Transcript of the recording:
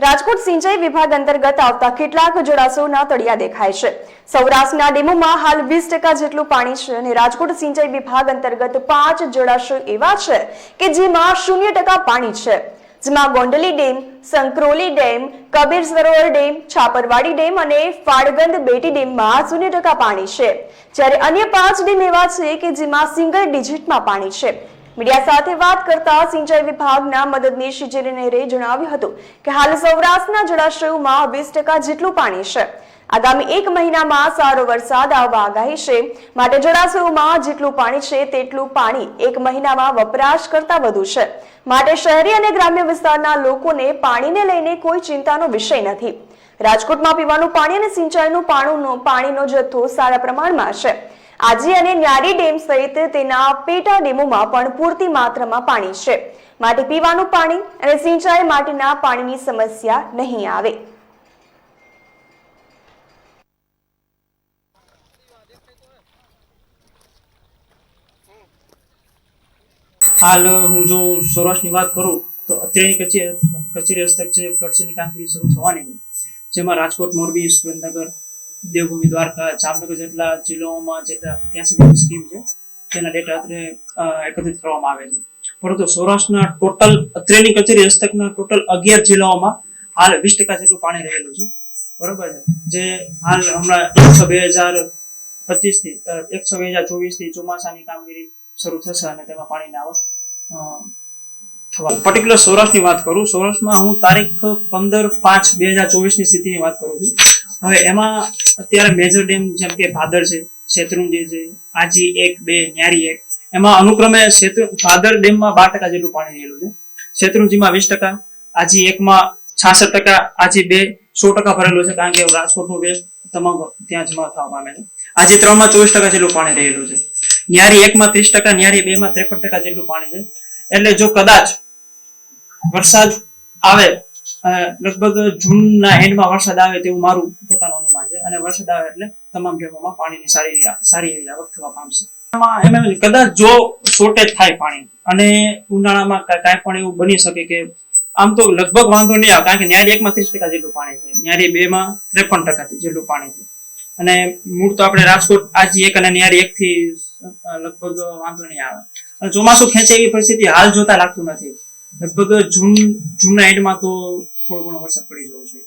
રાજકોટ સિંચાઈ વિભાગ અંતર્ગત આવતા કેટલાક જળાશયોના તળિયા દેખાય છે. સૌરાષ્ટ્રના ડેમોમાં હાલ વીસ ટકા જેટલું પાણી છે અને રાજકોટ સિંચાઈ વિભાગ અંતર્ગત પાંચ જળાશયો એવા છે કે જેમાં શૂન્ય ટકા પાણી છે. જેમાં Gondli dam, Sankroli dam Kabir Sarovar dam, Chhaparwadi dam અને ફાળગંદ બેટી ડેમમાં શૂન્ય ટકા પાણી છે. જ્યારે અન્ય પાંચ ડેમ એવા છે કે જેમાં સિંગલ ડિજિટમાં પાણી છે. મીડિયા સાથે વાત કરતા સિંચાઈ વિભાગના મદદનીશ ઇજનેરે જણાવ્યું હતું કે હાલ સૌરાષ્ટ્રના જળાશયોમાં વીસ ટકા જેટલું પાણી છે. આગામી એક મહિનામાં સારો વરસાદ આવવા આગાહી છે. માટે જળાશયોમાં જેટલું પાણી છે તેટલું પાણી એક મહિનામાં વપરાશ કરતા વધુ છે. માટે શહેરી અને ગ્રામ્ય વિસ્તારના લોકોને પાણીને લઈને કોઈ ચિંતાનો વિષય નથી. રાજકોટમાં પીવાનું પાણી અને સિંચાઈનું પાણીનો જથ્થો સારા પ્રમાણમાં છે. આજી અને ન્યારી ડેમ સહિત તેના પેટા ડેમોમાં પણ પૂરતી માત્રામાં પાણી છે. માટે પીવાનું પાણી અને સિંચાઈ માટેના પાણીની સમસ્યા નહીં આવે. હાલ હું જો સૌરાષ્ટ્રની વાત કરું, તો અત્યારની કચેરી કચેરી હસ્તક છે ફ્લડ્સની કામગીરી શરૂ થવાની જેમાં રાજકોટ, મોરબી, સુરેન્દ્રનગર દેવભૂમિ દ્વારકા, જામનગર જેટલા જિલ્લાઓમાં જેટલા ત્યાંસી જેટલી સ્કીમ છે, તેના ડેટા અત્યારે એકત્રિત કરવામાં આવે છે. પરંતુ સૌરાષ્ટ્રના ટોટલ અત્રેની કચેરી હસ્તકના ટોટલ અગિયાર જિલ્લાઓમાં હાલ વીસ ટકા જેટલું પાણી રહેલું છે. બરોબર છે? જે હાલ હમણાં એકસો બે હજાર પચીસથી એકસો બે હજાર ચોવીસથી ચોમાસાની કામગીરી શરૂ થશે અને તેમાં પાણીની આવક થવા પર્ટિક્યુલર સૌરાષ્ટ્રની વાત કરું, સૌરાષ્ટ્રમાં હું તારીખ પંદર પાંચ બે હજાર ચોવીસની સ્થિતિની વાત કરું છું. હવે એમાં અત્યારે મેજર ડેમ જેમ કે ભાદર છે, શેત્રુંજી છે, આજી એક, બે, ન્યારી એક. એમાં અનુક્રમે શેત્રુ, ભાદર ડેમમાં બાર ટકા જેટલું પાણી રહેલું છે. શેત્રુંજીમાં વીસ ટકા, આજી એકમાં છાસઠ ટકા, આજી બે સો ટકા ભરેલું છે, કારણ કે રાજકોટનું વેસ્ટ તમામ ત્યાં જમા થવા પામે છે. આજે ત્રણમાં ચોવીસ ટકા જેટલું પાણી રહેલું છે. ન્યારી એકમાં ત્રીસ ટકા, ન્યારી બે માં ત્રેપન ટકા જેટલું પાણી છે. એટલે જો કદાચ વરસાદ આવે લગભગ જૂનના એન્ડમાં વરસાદ આવે તેવું મારું પોતાનું અને વરસાદ આવે એટલે તમામ ડેમોમાં પાણીની સારી સારી એવી આવક થવા પામશે. કદાચ જો શોર્ટેજ થાય પાણી, અને ઉનાળામાં કાંઈ પણ એવું બની શકે કે આમ તો લગભગ વાંધો નહીં આવે, કારણ કે ન્યારી એકમાં ત્રીસ ટકા જેટલું પાણી છે, ન્યારી બે માં ત્રેપન ટકા જેટલું પાણી છે. અને મૂળ તો આપણે રાજકોટ આજી એક અને ન્યારી એક થી લગભગ વાંધો નહીં આવે. અને ચોમાસું ખેંચે એવી પરિસ્થિતિ હાલ જોતા લાગતું નથી. લગભગ જૂન, જૂનના એન્ડમાં તો થોડો ઘણો વરસાદ પડી જવો જોઈએ.